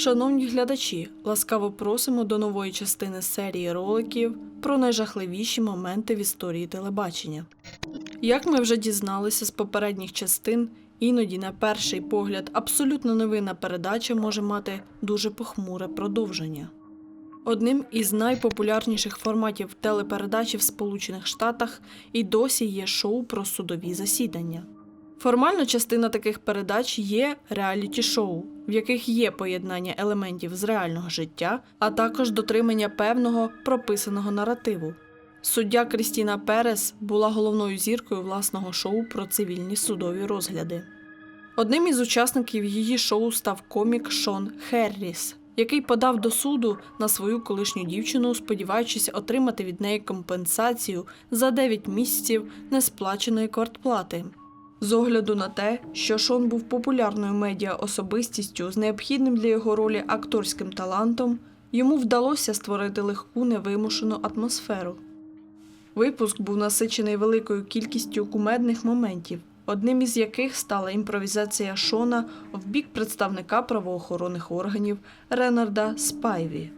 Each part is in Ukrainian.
Шановні глядачі, ласкаво просимо до нової частини серії роликів про найжахливіші моменти в історії телебачення. Як ми вже дізналися з попередніх частин, іноді на перший погляд абсолютно новинна передача може мати дуже похмуре продовження. Одним із найпопулярніших форматів телепередачі в Сполучених Штатах і досі є шоу про судові засідання. Формально частина таких передач є реаліті-шоу, в яких є поєднання елементів з реального життя, а також дотримання певного прописаного наративу. Суддя Крістіна Перес була головною зіркою власного шоу про цивільні судові розгляди. Одним із учасників її шоу став комік Шон Херріс, який подав до суду на свою колишню дівчину, сподіваючись отримати від неї компенсацію за 9 місяців несплаченої квартплати. З огляду на те, що Шон був популярною медіа-особистістю з необхідним для його ролі акторським талантом, йому вдалося створити легку невимушену атмосферу. Випуск був насичений великою кількістю кумедних моментів, одним із яких стала імпровізація Шона в бік представника правоохоронних органів Ренарда Спайві.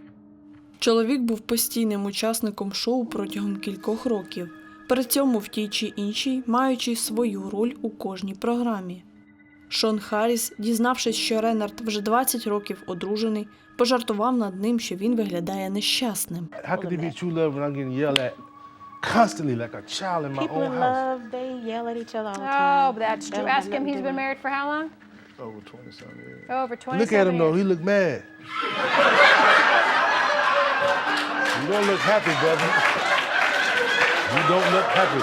Чоловік був постійним учасником шоу протягом кількох років, при цьому в тій чи іншій маючи свою роль у кожній програмі. Шон Харріс, дізнавшись, що Ренард вже 20 років одружений, пожартував над ним, що він виглядає нещасним. Constantly like a child in my People own in house? love, they yell at each other all the Oh, time. but that's true. Ask him. He's been married for how long? Over 20 something years. Over 20 Look at him though. He look mad. you don't look happy, brother. You don't look happy.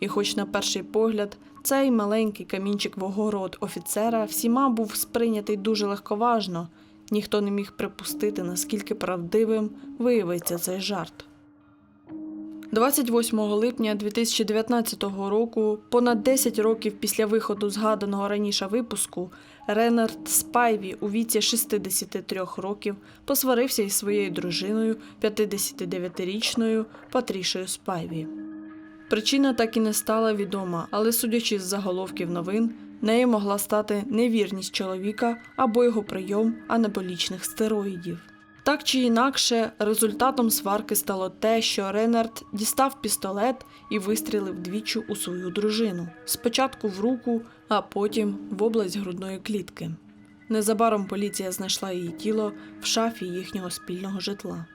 І хоч на перший погляд цей маленький камінчик в огород офіцера всіма був сприйнятий дуже легковажно, ніхто не міг припустити, наскільки правдивим виявиться цей жарт. 28 липня 2019 року, понад 10 років після виходу згаданого раніше випуску, Ренард Спайві у віці 63 років посварився із своєю дружиною, 59-річною Патрішею Спайві. Причина так і не стала відома, але судячи з заголовків новин, нею могла стати невірність чоловіка або його прийом анаболічних стероїдів. Так чи інакше, результатом сварки стало те, що Ренард дістав пістолет і вистрілив двічі у свою дружину. Спочатку в руку, а потім в область грудної клітки. Незабаром поліція знайшла її тіло в шафі їхнього спільного житла.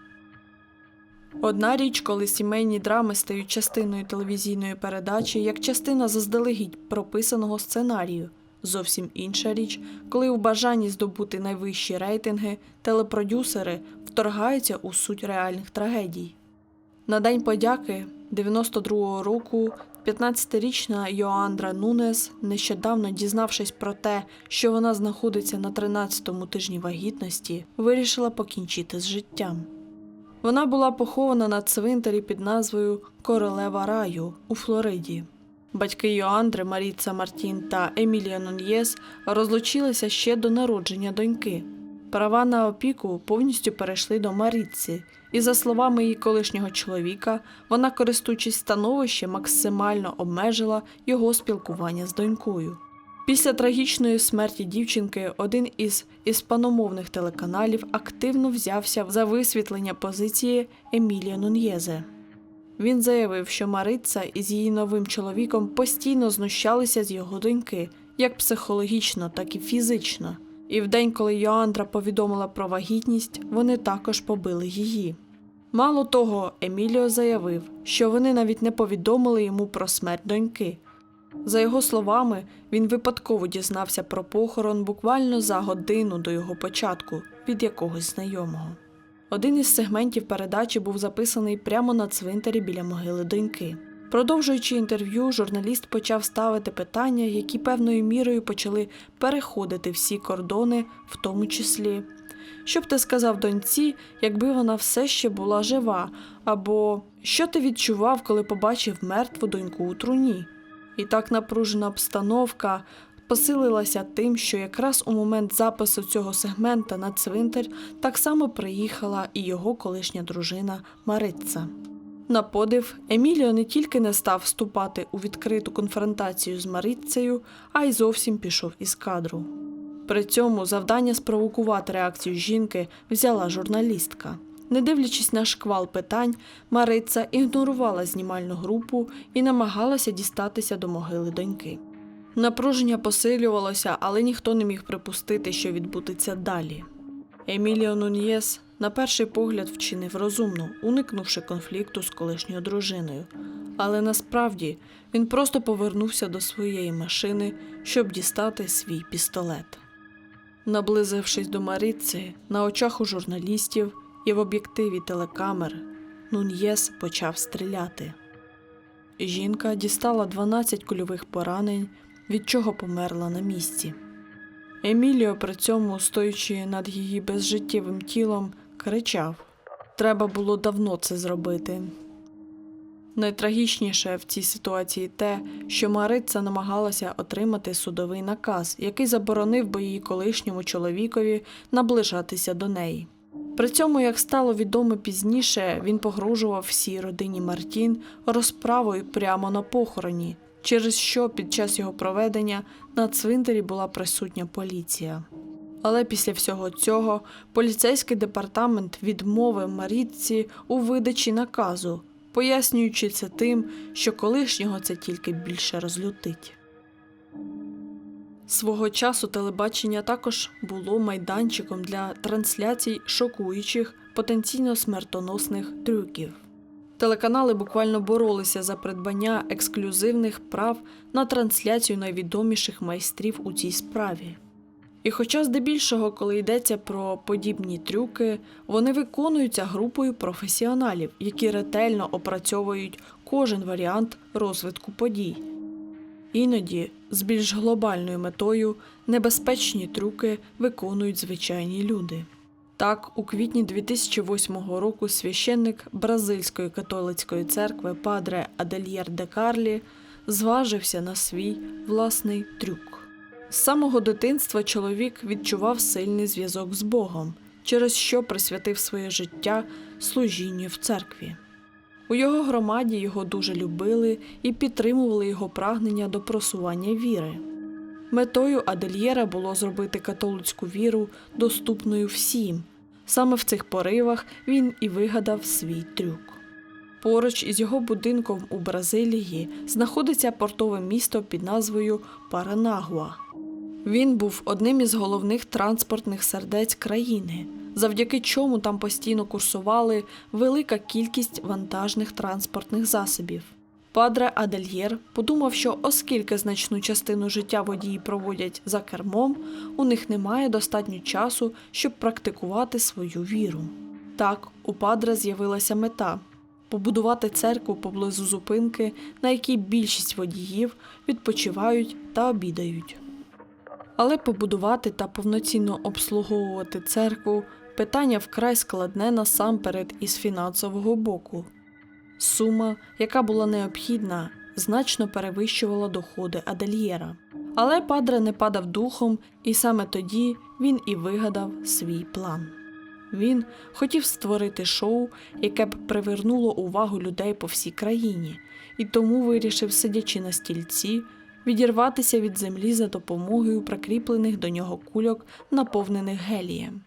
Одна річ, коли сімейні драми стають частиною телевізійної передачі, як частина заздалегідь прописаного сценарію. Зовсім інша річ, коли у бажанні здобути найвищі рейтинги телепродюсери вторгаються у суть реальних трагедій. На День подяки 92-го року 15-річна Йоандра Нунес, нещодавно дізнавшись про те, що вона знаходиться на 13-му тижні вагітності, вирішила покінчити з життям. Вона була похована на цвинтарі під назвою Королева раю у Флориді. Батьки Йоандри, Маріца Мартін та Емілія Нуньєс розлучилися ще до народження доньки. Права на опіку повністю перейшли до Маріці, і, за словами її колишнього чоловіка, вона, користуючись становищем, максимально обмежила його спілкування з донькою. Після трагічної смерті дівчинки один із іспаномовних телеканалів активно взявся за висвітлення позиції Емілія Нуньєзе. Він заявив, що Мариця із її новим чоловіком постійно знущалися з його доньки, як психологічно, так і фізично. І в день, коли Йоандра повідомила про вагітність, вони також побили її. Мало того, Еміліо заявив, що вони навіть не повідомили йому про смерть доньки. За його словами, він випадково дізнався про похорон буквально за годину до його початку від якогось знайомого. Один із сегментів передачі був записаний прямо на цвинтарі біля могили доньки. Продовжуючи інтерв'ю, журналіст почав ставити питання, які певною мірою почали переходити всі кордони, в тому числі. Що б ти сказав доньці, якби вона все ще була жива, або що ти відчував, коли побачив мертву доньку у труні? І так напружена обстановка посилилася тим, що якраз у момент запису цього сегмента на цвинтар так само приїхала і його колишня дружина Мариця. На подив, Еміліо не тільки не став вступати у відкриту конфронтацію з Марицею, а й зовсім пішов із кадру. При цьому завдання спровокувати реакцію жінки взяла журналістка. Не дивлячись на шквал питань, Мариця ігнорувала знімальну групу і намагалася дістатися до могили доньки. Напруження посилювалося, але ніхто не міг припустити, що відбудеться далі. Еміліо Нуньєс на перший погляд вчинив розумно, уникнувши конфлікту з колишньою дружиною. Але насправді він просто повернувся до своєї машини, щоб дістати свій пістолет. Наблизившись до Мариці, на очах у журналістів і в об'єктиві телекамер, Нуньєс почав стріляти. Жінка дістала 12 кульових поранень, від чого померла на місці. Еміліо при цьому, стоячи над її безжиттєвим тілом, кричав: Треба було давно це зробити. Найтрагічніше в цій ситуації те, що Мариця намагалася отримати судовий наказ, який заборонив би її колишньому чоловікові наближатися до неї. При цьому, як стало відомо пізніше, він погрожував всій родині Мартін розправою прямо на похороні, через що під час його проведення на цвинтарі була присутня поліція. Але після всього цього поліцейський департамент відмовив Марітці у видачі наказу, пояснюючи це тим, що колишнього це тільки більше розлютить. Свого часу телебачення також було майданчиком для трансляцій шокуючих, потенційно смертоносних трюків. Телеканали буквально боролися за придбання ексклюзивних прав на трансляцію найвідоміших майстрів у цій справі. І хоча здебільшого, коли йдеться про подібні трюки, вони виконуються групою професіоналів, які ретельно опрацьовують кожен варіант розвитку подій. Іноді з більш глобальною метою небезпечні трюки виконують звичайні люди. Так, у квітні 2008 року священник Бразильської католицької церкви Падре Адельєр де Карлі зважився на свій власний трюк. З самого дитинства чоловік відчував сильний зв'язок з Богом, через що присвятив своє життя служінню в церкві. У його громаді його дуже любили і підтримували його прагнення до просування віри. Метою Адельєра було зробити католицьку віру доступною всім. Саме в цих поривах він і вигадав свій трюк. Поруч із його будинком у Бразилії знаходиться портове місто під назвою Паранагуа. Він був одним із головних транспортних сердець країни, завдяки чому там постійно курсували велика кількість вантажних транспортних засобів. Падре Адельєр подумав, що оскільки значну частину життя водії проводять за кермом, у них немає достатньо часу, щоб практикувати свою віру. Так, у Падре з'явилася мета побудувати церкву поблизу зупинки, на якій більшість водіїв відпочивають та обідають. Але побудувати та повноцінно обслуговувати церкву питання вкрай складне насамперед із фінансового боку. Сума, яка була необхідна, значно перевищувала доходи Адельєра. Але Падре не падав духом, і саме тоді він і вигадав свій план. Він хотів створити шоу, яке б привернуло увагу людей по всій країні, і тому вирішив, сидячи на стільці, відірватися від землі за допомогою прикріплених до нього кульок, наповнених гелієм.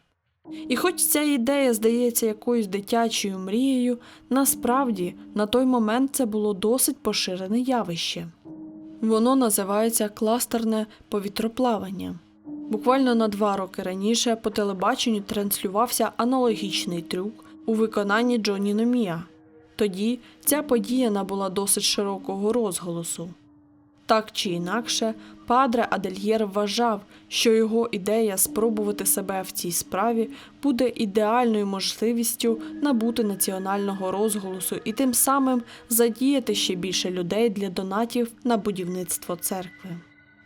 І хоч ця ідея здається якоюсь дитячою мрією, насправді на той момент це було досить поширене явище. Воно називається кластерне повітроплавання. Буквально на два роки раніше по телебаченню транслювався аналогічний трюк у виконанні Джоні Номія. Тоді ця подія набула досить широкого розголосу. Так чи інакше, Падре Адельєр вважав, що його ідея спробувати себе в цій справі буде ідеальною можливістю набути національного розголосу і тим самим задіяти ще більше людей для донатів на будівництво церкви.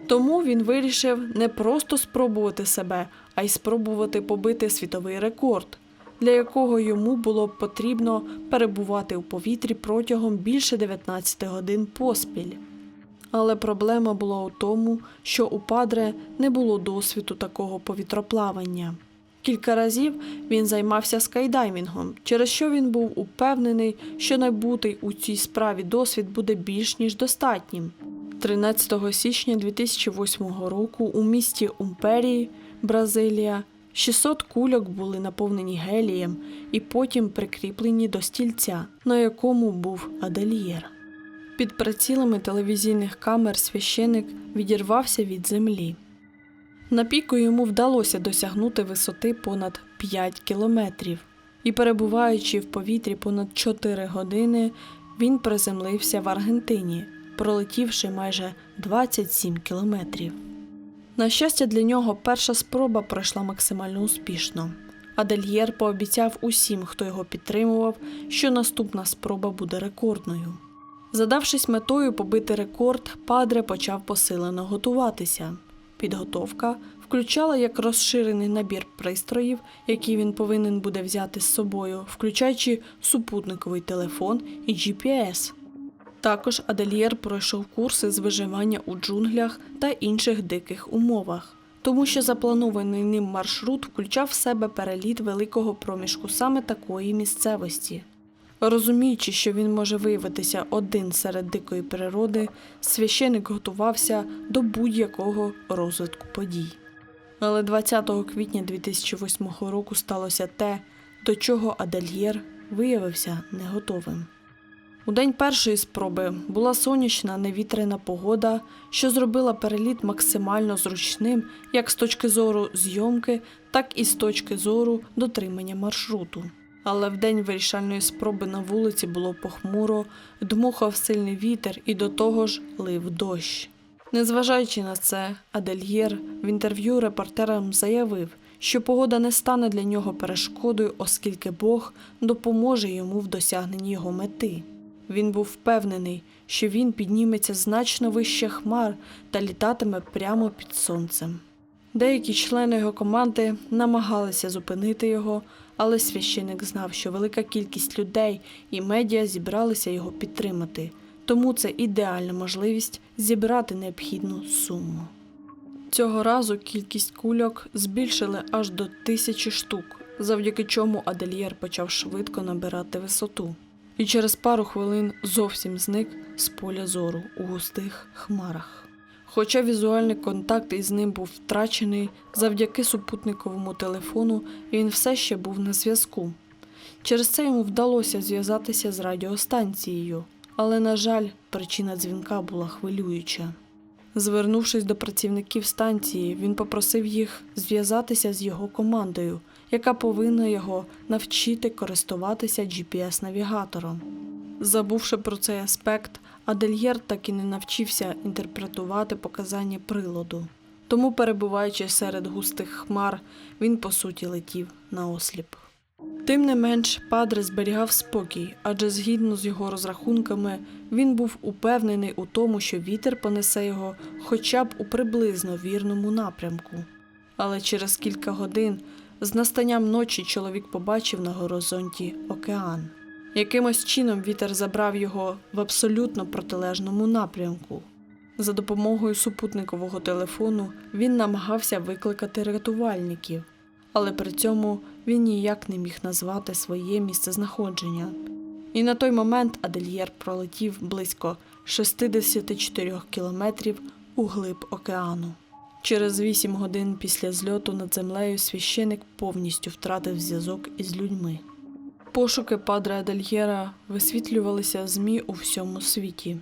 Тому він вирішив не просто спробувати себе, а й спробувати побити світовий рекорд, для якого йому було б потрібно перебувати у повітрі протягом більше 19 годин поспіль. Але проблема була у тому, що у падре не було досвіду такого повітроплавання. Кілька разів він займався скайдайвінгом, через що він був упевнений, що набутий у цій справі досвід буде більш ніж достатнім. 13 січня 2008 року у місті Умперії, Бразилія, 600 кульок були наповнені гелієм і потім прикріплені до стільця, на якому був адельєр. Під прицілами телевізійних камер священик відірвався від землі. На піку йому вдалося досягнути висоти понад 5 кілометрів, і перебуваючи в повітрі понад 4 години, він приземлився в Аргентині, пролетівши майже 27 кілометрів. На щастя, для нього перша спроба пройшла максимально успішно. Адельєр пообіцяв усім, хто його підтримував, що наступна спроба буде рекордною. Задавшись метою побити рекорд, Падре почав посилено готуватися. Підготовка включала як розширений набір пристроїв, які він повинен буде взяти з собою, включаючи супутниковий телефон і GPS. Також Адельєр пройшов курси з виживання у джунглях та інших диких умовах, тому що запланований ним маршрут включав в себе переліт великого проміжку саме такої місцевості. Розуміючи, що він може виявитися один серед дикої природи, священик готувався до будь-якого розвитку подій. Але 20 квітня 2008 року сталося те, до чого Адельєр виявився не готовим. У день першої спроби була сонячна невітряна погода, що зробила переліт максимально зручним як з точки зору зйомки, так і з точки зору дотримання маршруту. Але в день вирішальної спроби на вулиці було похмуро, дмухав сильний вітер і до того ж лив дощ. Незважаючи на це, Адельєр в інтерв'ю репортерам заявив, що погода не стане для нього перешкодою, оскільки Бог допоможе йому в досягненні його мети. Він був впевнений, що він підніметься значно вище хмар та літатиме прямо під сонцем. Деякі члени його команди намагалися зупинити його, але священик знав, що велика кількість людей і медіа зібралися його підтримати, тому це ідеальна можливість зібрати необхідну суму. Цього разу кількість кульок збільшили аж до тисячі штук, завдяки чому Адельєр почав швидко набирати висоту. І через пару хвилин зовсім зник з поля зору у густих хмарах. Хоча візуальний контакт із ним був втрачений завдяки супутниковому телефону, він все ще був на зв'язку. Через це йому вдалося зв'язатися з радіостанцією, але, на жаль, причина дзвінка була хвилююча. Звернувшись до працівників станції, він попросив їх зв'язатися з його командою, яка повинна його навчити користуватися GPS-навігатором. Забувши про цей аспект, Адельєр так і не навчився інтерпретувати показання приладу. Тому, перебуваючи серед густих хмар, він по суті летів на осліп. Тим не менш, Падре зберігав спокій, адже згідно з його розрахунками, він був упевнений у тому, що вітер понесе його хоча б у приблизно вірному напрямку. Але через кілька годин з настанням ночі чоловік побачив на горизонті океан. Якимось чином вітер забрав його в абсолютно протилежному напрямку. За допомогою супутникового телефону він намагався викликати рятувальників, але при цьому він ніяк не міг назвати своє місцезнаходження. І на той момент Адельєр пролетів близько 64 кілометрів у глиб океану. Через 8 годин після зльоту над землею священик повністю втратив зв'язок із людьми. Пошуки Падре Адельєра висвітлювалися ЗМІ у всьому світі.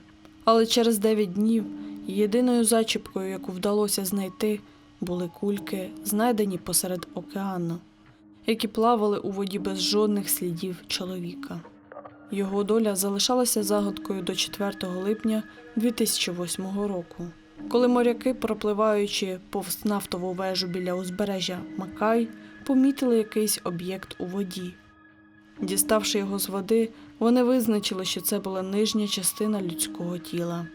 Але через 9 днів єдиною зачіпкою, яку вдалося знайти, були кульки, знайдені посеред океану, які плавали у воді без жодних слідів чоловіка. Його доля залишалася загадкою до 4 липня 2008 року, коли моряки, пропливаючи повз нафтову вежу біля узбережжя Макай, помітили якийсь об'єкт у воді. Діставши його з води, вони визначили, що це була нижня частина людського тіла.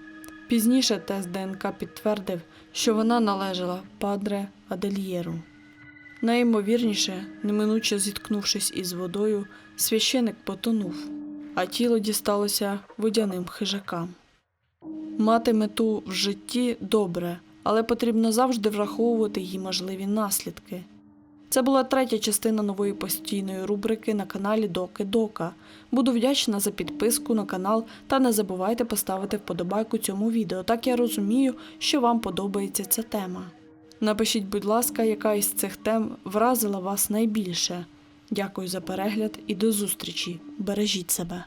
Пізніше тест ДНК підтвердив, що вона належала падре Адельєру. Найімовірніше, неминуче зіткнувшись із водою, священик потонув, а тіло дісталося водяним хижакам. Мати мету в житті добре, але потрібно завжди враховувати її можливі наслідки. Це була третя частина нової постійної рубрики на каналі Доки Дока. Буду вдячна за підписку на канал та не забувайте поставити вподобайку цьому відео. Так я розумію, що вам подобається ця тема. Напишіть, будь ласка, яка із цих тем вразила вас найбільше. Дякую за перегляд і до зустрічі. Бережіть себе.